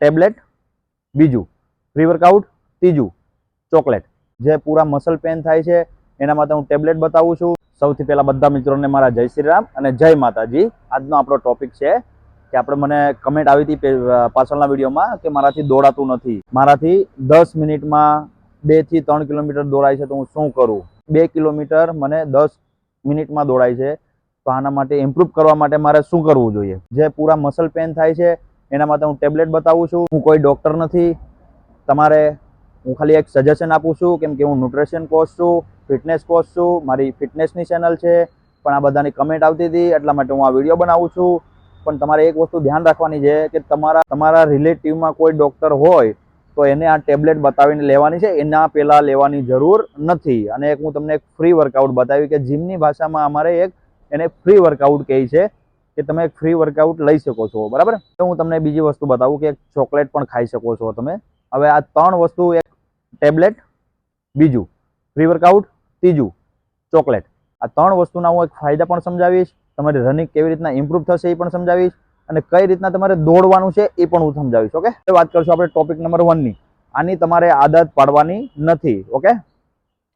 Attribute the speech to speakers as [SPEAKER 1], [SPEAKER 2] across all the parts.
[SPEAKER 1] Tablet, બીજું pre workout ત્રીજું chocolate. જે પૂરા મસલ પેન થાય છે, એના માટે હું ટેબ્લેટ બતાવું છું. સૌથી પહેલાં બધા મિત્રોને મારા જય શ્રી રામ અને જય માતાજી. આજનો આપણો ટોપિક છે કે આપણે મને કમેન્ટ આવી હતી પાછળના વિડીયોમાં કે મારાથી દોડાતું નથી. મારાથી દસ મિનિટમાં બેથી ત્રણ કિલોમીટર દોડાય છે તો હું શું કરું? બે કિલોમીટર મને દસ મિનિટમાં દોડાય છે. તો આના માટે ઇમ્પ્રૂવ કરવા માટે મારે શું કરવું જોઈએ? જે પૂરા મસલ પેન થાય છે એના માટે હું ટેબ્લેટ બતાવું છું. હું કોઈ ડૉક્ટર નથી. તમારે હું ખાલી એક સજેશન આપું છું કેમ કે હું ન્યુટ્રિશન કોચ છું ફિટનેસ કોચ છું, મારી ફિટનેસની ચેનલ છે, પણ આ બધાની કમેન્ટ આવતી હતી, એટલા માટે હું આ વીડિયો બનાવું છું. પણ તમારે એક વસ્તુ ધ્યાન રાખવાની છે કે તમારા તમારા રિલેટિવમાં કોઈ ડૉક્ટર હોય, તો એને આ ટેબ્લેટ બતાવીને લેવાની છે. એના પહેલાં લેવાની જરૂર નથી. અને એક હું તમને એક ફ્રી વર્કઆઉટ બતાવી કે જીમની ભાષામાં અમારે એક એને ફ્રી વર્કઆઉટ કહે છે. કે તમે એક ફ્રી વર્કઆઉટ લઈ શકો છો, બરાબર? તો હું તમને બીજી વસ્તુ બતાવું કે એક ચોકલેટ પણ ખાઈ શકો છો તમે. હવે આ ત્રણ વસ્તુ, એક ટેબ્લેટ બીજું ફ્રી વર્કઆઉટ ત્રીજું ચોકલેટ આ ત્રણ વસ્તુના હું એક ફાયદા પણ સમજાવીશ, તમારી રનિંગ કેવી રીતના ઇમ્પ્રૂવ થશે એ પણ સમજાવીશ, અને કઈ રીતના તમારે દોડવાનું છે એ પણ હું સમજાવીશ, ઓકે? વાત કરશું આપણે ટોપિક નંબર વનની આની તમારે આદત પાડવાની નથી, ઓકે?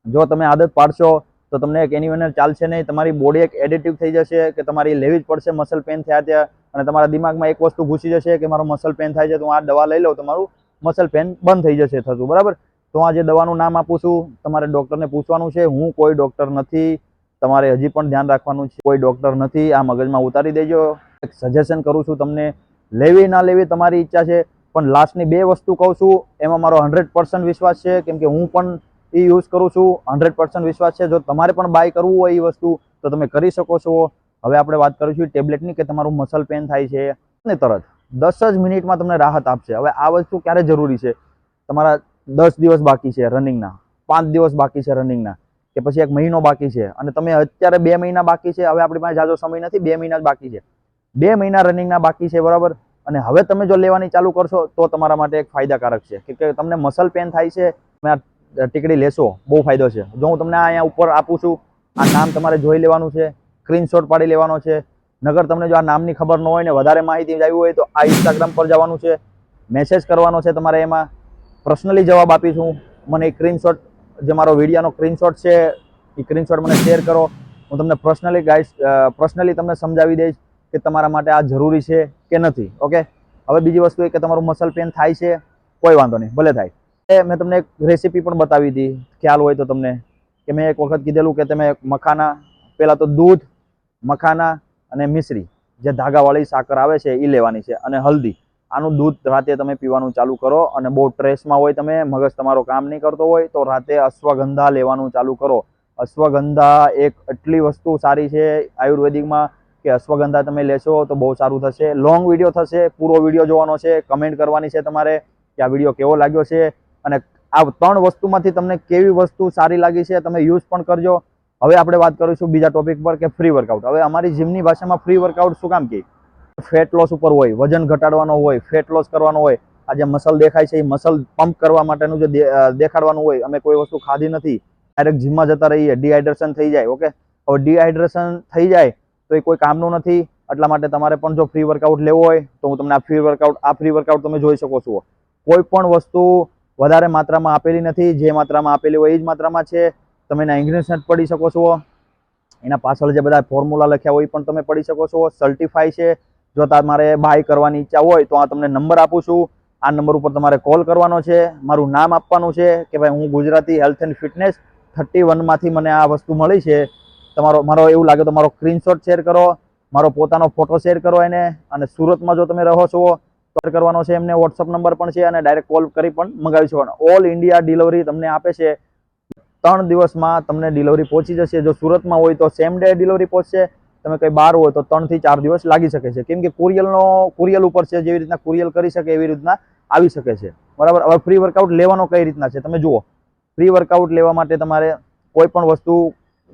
[SPEAKER 1] જો તમે આદત પાડશો તો તમને એક એની વગર ચાલશે નહીં, તમારી બોડી એક એડિટિવ થઈ જશે કે તમારી લેવી જ પડશે મસલ પેન થયા ત્યાં અને તમારા દિમાગમાં એક વસ્તુ ઘૂસી જશે કે મારો મસલ પેન થાય છે, તો હું આ દવા લઈ લઉં તો મારું મસલ પેન બંધ થઈ જશે થતું, બરાબર? તો આ જે દવાનું નામ આપું છું, તમારે ડૉક્ટરને પૂછવાનું છે, હું કોઈ ડૉક્ટર નથી, તમારે હજી પણ ધ્યાન રાખવાનું છે, કોઈ ડૉક્ટર નથી, આ મગજમાં ઉતારી દેજો. એક સજેશન કરું છું તમને, લેવી ના લેવી તમારી ઈચ્છા છે, પણ લાસ્ટની બે વસ્તુ કહું છું, એમાં મારો હંડ્રેડ વિશ્વાસ છે, કેમ કે હું પણ એ યુઝ કરું છું. હંડ્રેડ પર્સન્ટ વિશ્વાસ છે. જો તમારે પણ બાય કરવું હોય એ વસ્તુ, તો તમે કરી શકો છો. હવે આપણે વાત કરીશું ટેબ્લેટની કે તમારું મસલ પેન થાય છે. ને તરત દસ જ મિનિટમાં તમને રાહત આપશે. હવે આ વસ્તુ ક્યારે જરૂરી છે? તમારા દસ દિવસ બાકી છે રનિંગના પાંચ દિવસ બાકી છે રનિંગના કે પછી એક મહિનો બાકી છે. અને તમે અત્યારે બે મહિના બાકી છે. હવે આપણી પાસે જાજો સમય નથી. બે મહિના જ બાકી છે. બે મહિના રનિંગના બાકી છે, બરાબર? અને હવે તમે જો લેવાની ચાલુ કરશો, તો તમારા માટે એક ફાયદાકારક છે. કે- તમને મસલ પેન થાય છે. મેં ટીકડી લેશો, બહુ ફાયદો છે. જો હું તમને અહીંયા ઉપર આપું છું, આ નામ તમારે જોઈ લેવાનું છે સ્ક્રીનશોટ પાડી લેવાનો છે. નગર તમને જો આ નામની ખબર ન હોય ને વધારે માહિતી આવી હોય તો આ ઇન્સ્ટાગ્રામ પર જવાનું છે. મેસેજ કરવાનો છે તમારે એમાં. પર્સનલી જવાબ આપીશું. મને એક સ્ક્રીનશોટ જે મારો વિડીયોનો સ્ક્રીનશોટ છે, એ સ્ક્રીનશોટ મને શેર કરો. હું તમને પર્સનલી ગાઈસ પર્સનલી તમને સમજાવી દઈશ કે તમારા માટે આ જરૂરી છે કે નથી. ઓકે હવે બીજી વસ્તુ એ કે તમારું મસલ પેન થાય છે. કોઈ વાંધો નહીં. ભલે થાય. એ મેં તમને એક રેસીપી પણ બતાવી હતી ખ્યાલ હોય તો તમને. કે મેં એક વખત કીધેલું કે તમે મખાના, પહેલાં તો દૂધ, મખાના અને મિશ્રી, જે ધાગાવાળી સાકર આવે છે એ લેવાની છે અને હલ્દી. આનું દૂધ રાતે તમે પીવાનું ચાલુ કરો અને બહુ ટ્રેસમાં હોય તમે, મગજ તમારો કામ નહીં કરતો હોય, તો રાતે અશ્વગંધા લેવાનું ચાલુ કરો. અશ્વગંધા એક એટલી વસ્તુ સારી છે આયુર્વેદિકમાં કે અશ્વગંધા તમે લેશો તો બહુ સારું થશે. લોંગ વીડિયો થશે, પૂરો વીડિયો જોવાનો છે કમેન્ટ કરવાની છે તમારે કે આ વીડિયો કેવો લાગ્યો છે અને આ ત્રણ વસ્તુમાંથી તમને કેવી વસ્તુ સારી લાગી છે તમે યુઝ પણ કરજો. હવે આપણે વાત કરીશું બીજા ટોપિક પર કે ફ્રી વર્કઆઉટ હવે અમારી જીમની ભાષામાં ફ્રી વર્કઆઉટ શું કામ કે? ફેટ લોસ ઉપર હોય, વજન ઘટાડવાનો હોય ફેટ લોસ કરવાનો હોય, આ જે મસલ દેખાય છે એ મસલ પંપ કરવા માટેનું જે દેખાડવાનું હોય, અમે કોઈ વસ્તુ ખાધી નથી. ડાયરેક્ટ જીમમાં જતા રહીએ ડિહાઇડ્રેશન થઈ જાય ઓકે હવે ડિહાઇડ્રેશન થઈ જાય તો એ કોઈ કામનું નથી. એટલા માટે તમારે પણ જો ફ્રી વર્કઆઉટ લેવો હોય તો હું તમને આ ફ્રી વર્કઆઉટ આ ફ્રી વર્કઆઉટ તમે જોઈ શકો છો. કોઈ પણ વસ્તુ વધારે માત્રામાં આપેલી નથી, જે માત્રામાં આપેલી હોય એ જ માત્રામાં છે. તમે એના ઇન્ગ્રીડિયન્ટ પડી શકો છો. એના પાછળ જે બધા ફોર્મ્યુલા લખ્યા હોય પણ તમે પડી શકો છો. સર્ટિફાઈ છે. જો તમારે બાય કરવાની ઈચ્છા હોય તો આ તમને નંબર આપું છું. આ નંબર ઉપર તમારે કોલ કરવાનો છે. મારું નામ આપવાનું છે કે ભાઈ હું Gujarati health and fitness thirty વનમાંથી મને આ વસ્તુ મળી છે. તમારો, મારો એવું લાગે તો મારો સ્ક્રીનશોટ શેર કરો. મારો પોતાનો ફોટો શેર કરો એને. અને સુરતમાં જો તમે રહો છો તો કરવાનો છે, એમને વોટ્સઅપ નંબર પણ છે અને ડાયરેક્ટ કોલ કરી પણ મંગાવી શકવાનો ઓલ ઇન્ડિયા ડિલિવરી તમને આપે છે. ત્રણ દિવસમાં તમને ડિલિવરી પહોંચી જશે. જો સુરતમાં હોય તો સેમ ડે ડિલિવરી પહોંચશે. તમે કંઈ બહાર હોય તો ત્રણથી ચાર દિવસ લાગી શકે છે. કેમ કે કુરિયલનો કુરિયલ ઉપર છે, જેવી રીતના કુરિયલ કરી શકે, એવી રીતના આવી શકે છે. બરાબર? હવે ફ્રી વર્કઆઉટ લેવાનો કઈ રીતના છે? તમે જુઓ. ફ્રી વર્કઆઉટ લેવા માટે તમારે કોઈ પણ વસ્તુ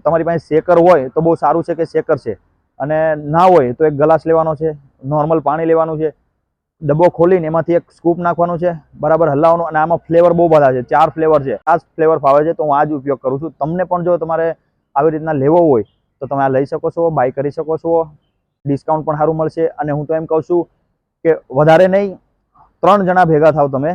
[SPEAKER 1] તમારી પાસે શેકર હોય તો બહુ સારું છે કે શેકર છે. અને ના હોય તો એક ગ્લાસ લેવાનો છે. નોર્મલ પાણી લેવાનું છે. ડબ્બો ખોલીને એમાંથી એક સ્કૂપ નાખવાનું છે, બરાબર હલાવવાનું, અને આમાં ફ્લેવર બહુ બધા છે, ચાર ફ્લેવર છે. આ ફ્લેવર ફાવે છે, તો હું આ જ ઉપયોગ કરું છું. તમને પણ જો તમારે આવી રીતના લેવો હોય, તો તમે આ લઈ શકો છો બાય કરી શકો છો ડિસ્કાઉન્ટ પણ સારું મળશે. અને હું તો એમ કહું છું કે વધારે નહીં, ત્રણ જણા ભેગા થાવ તમે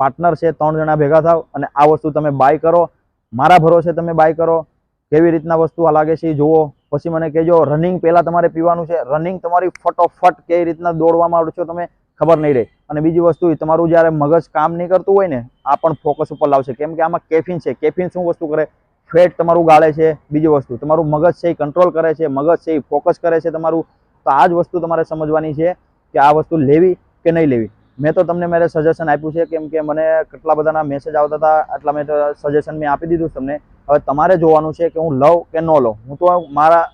[SPEAKER 1] પાર્ટનર છે, ત્રણ જણા ભેગા થાવ, અને આ વસ્તુ તમે બાય કરો. મારા ભરોસે તમે બાય કરો. કેવી રીતના વસ્તુ આ લાગે છે એ જુઓ. પછી મને કહેજો રનિંગ પહેલાં તમારે પીવાનું છે. રનિંગ તમારી ફટોફટ કેવી રીતના દોડવામાં આવડશો તમે ખબર નહીં રહે. અને બીજી વસ્તુ તમારું જ્યારે મગજ કામ નહીં કરતું હોય ને, આ પણ ફોકસ ઉપર લાવશે. કેમ કે આમાં કેફિન છે. કેફિન શું વસ્તુ કરે? ફેટ તમારું ગાળે છે. બીજી વસ્તુ, તમારું મગજ છે એ કંટ્રોલ કરે છે. મગજ છે એ ફોકસ કરે છે તમારું. તો આ જ વસ્તુ તમારે સમજવાની છે કે આ વસ્તુ લેવી કે નહીં લેવી. મેં તો તમને મેરે સજેશન આપ્યું છે, કેમ કે મને કેટલા બધાના મેસેજ આવતા હતા, આટલા મેં સજેશન મેં આપી દીધું તમને. હવે તમારે જોવાનું છે કે હું લઉં કે ન લઉં. હું તો મારા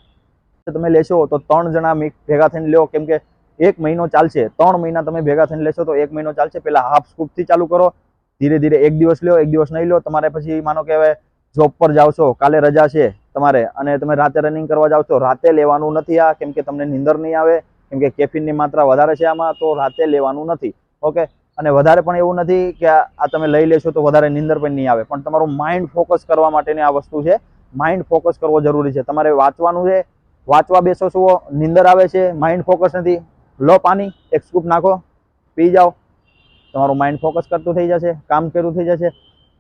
[SPEAKER 1] તમે લેશો તો ત્રણ જણા મિક ભેગા થઈને લ્યો. કેમ કે એક મહિનો ચાલશે, ત્રણ મહિના તમે ભેગા થઈને લેશો તો એક મહિનો ચાલશે. પહેલાં હાફ સ્કૂપથી ચાલુ કરો, ધીરે ધીરે એક દિવસ લ્યો, એક દિવસ નહીં લો તમારે પછી માનો કે જોબ પર જાઓ છો, કાલે રજા છે તમારે અને તમે રાતે રનિંગ કરવા જાઓ છો, રાતે લેવાનું નથી આ, કેમ કે તમને નીંદર નહીં આવે, કેમ કે કેફીનની માત્રા વધારે છે આમાં, તો રાતે લેવાનું નથી. ઓકે અને વધારે પણ એવું નથી કે આ તમે લઈ લેશો તો વધારે નીંદર પણ નહીં આવે. પણ તમારું માઇન્ડ ફોકસ કરવા માટેની આ વસ્તુ છે. માઇન્ડ ફોકસ કરવો જરૂરી છે. તમારે વાંચવાનું છે, વાંચવા બેસો છો નીંદર આવે છે માઇન્ડ ફોકસ નથી. લો પાણી, એક સ્કૂપ નાખો, પી જાઓ. તમારું માઇન્ડ ફોકસ કરતું થઈ જશે, કામ કર્યું થઈ જશે.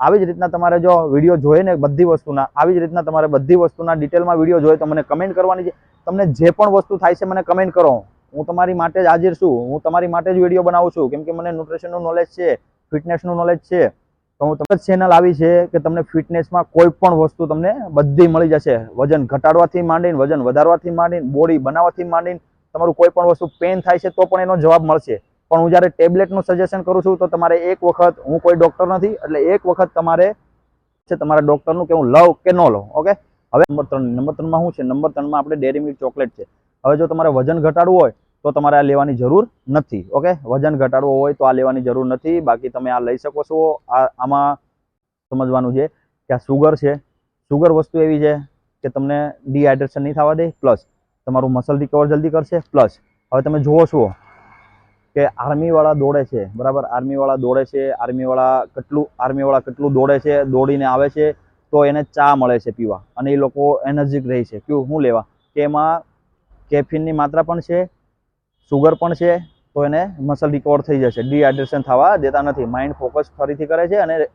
[SPEAKER 1] આવી જ રીતના તમારે જો વીડિયો જોઈએ ને બધી વસ્તુના, આવી જ રીતના તમારે બધી વસ્તુના ડિટેલમાં વીડિયો જોઈએ તો મને કમેન્ટ કરવાની છે. તમને જે પણ વસ્તુ થાય છે મને કમેન્ટ કરો. હું તમારી માટે જ હાજર છું. હું તમારી માટે જ વીડિયો બનાવું છું. કેમ કે મને ન્યુટ્રિશનનું નોલેજ છે ફિટનેસનું નોલેજ છે. તો હું તમને ચેનલ આવી છે કે તમને ફિટનેસમાં કોઈ પણ વસ્તુ તમને બધી મળી જશે. વજન ઘટાડવાથી માંડીને, વજન વધારવાથી માંડીને બોડી બનાવવાથી માંડીને તમારું કોઈ પણ વસ્તુ પેન થાય છે તો પણ એનો જવાબ મળશે. પણ હું જ્યારે ટેબ્લેટનું સજેશન કરું છું તો તમારે એક વખત, હું કોઈ ડૉક્ટર નથી, એટલે એક વખત તમારે છે તમારા ડૉક્ટરનું કે હું લઉં કે ન લઉં ઓકે હવે નંબર ત્રણ, નંબર ત્રણમાં શું છે? નંબર ત્રણમાં આપણે ડેરી મિલ્ક ચોકલેટ છે. હવે જો તમારે વજન ઘટાડવું હોય, તો તમારે આ લેવાની જરૂર નથી ઓકે વજન ઘટાડવું હોય તો આ લેવાની જરૂર નથી. બાકી તમે આ લઈ શકો છો. આ, આમાં સમજવાનું છે કે આ સુગર છે. સુગર વસ્તુ એવી છે કે તમને ડિહાઇડ્રેશન નહીં થવા દે પ્લસ તમારું મસલ રિકવર જલ્દી કરશે. પ્લસ હવે તમે જુઓ છો કે આર્મીવાળા દોડે છે. બરાબર? આર્મીવાળા દોડે છે. આર્મીવાળા કેટલું આર્મીવાળા કેટલું દોડે છે, દોડીને આવે છે, તો એને ચા મળે છે પીવા. અને એ લોકો એનર્જીક રહે છે. કયું શું લેવા? કે એમાં કેફીનની માત્રા પણ છે સુગર પણ છે, તો એને મસલ રિકવર થઈ જશે. ડિહાઇડ્રેશન થવા દેતા નથી. માઇન્ડ ફોકસ ફરીથી કરે છે અને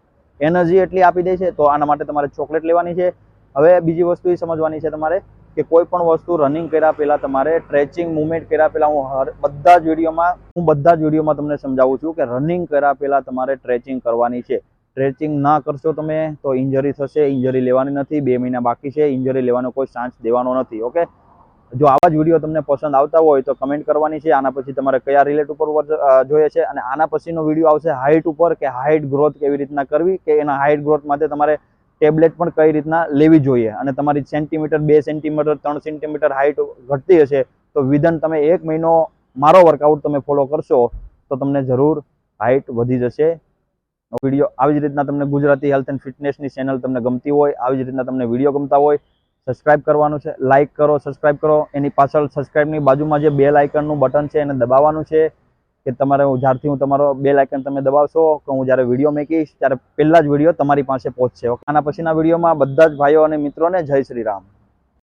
[SPEAKER 1] એનર્જી એટલી આપી દે છે, તો આના માટે તમારે ચોકલેટ લેવાની છે. હવે બીજી વસ્તુ એ સમજવાની છે તમારે કે કોઈ પણ વસ્તુ રનિંગ કર્યા પહેલા તમારે ટ્રેચિંગ મુવમેન્ટ કર્યા પહેલા હું હર, બધા જ વિડીયોમાં, હું બધા જ વિડીયોમાં તમને સમજાવું છું કે રનિંગ કર્યા પહેલા તમારે ટ્રેચિંગ કરવાની છે. ટ્રેચિંગ ના કરશો તમે તો ઇન્જરી થશે ઇન્જરી લેવાની નથી, બે મહિના બાકી છે ઇન્જરી લેવાનો કોઈ ચાન્સ દેવાનો નથી ઓકે જો આવા જ વીડિયો તમને પસંદ આવતા હોય તો કમેન્ટ કરવાની છે, આના પછી તમારે કયા રિલેટ ઉપર જોઈએ છે, અને આના પછીનો વીડિયો આવશે હાઇટ ઉપર, કે હાઇટ ગ્રોથ કેવી રીતના કરવી, કે એના હાઇટ ગ્રોથ માટે તમારે ટેબ્લેટ પણ કઈ રીતના લેવી જોઈએ? અને તમારી સેન્ટીમીટર બે સેન્ટીમીટર ત્રણ સેન્ટીમીટર હાઇટ ઘટતી હશે, તો વિધન તમે એક મહિનો મારો વર્કઆઉટ તમે ફોલો કરશો, તો તમને જરૂર હાઇટ વધી જશે. વીડિયો આવી જ રીતના તમને ગુજરાતી હેલ્થ એન્ડ ફિટનેસની ચેનલ તમને ગમતી હોય, આવી જ રીતના તમને વીડિયો ગમતા હોય સબસ્ક્રાઇબ કરવાનું છે લાઇક કરો સબસ્ક્રાઇબ કરો, એની પાછળ સબસ્ક્રાઇબની બાજુમાં જે બેલ આઇકનનું બટન છે, એને દબાવવાનું છે. કે તમારે જ્યારથી હું તમારો બેલ આઇકન તમે દબાવશો કે હું જ્યારે વીડિયો મેકીશ ત્યારે પહેલા જ વીડિયો તમારી પાસે પહોંચશે. આના પછીના વિડીયોમાં બધા જ ભાઈઓ અને મિત્રોને જય શ્રી રામ.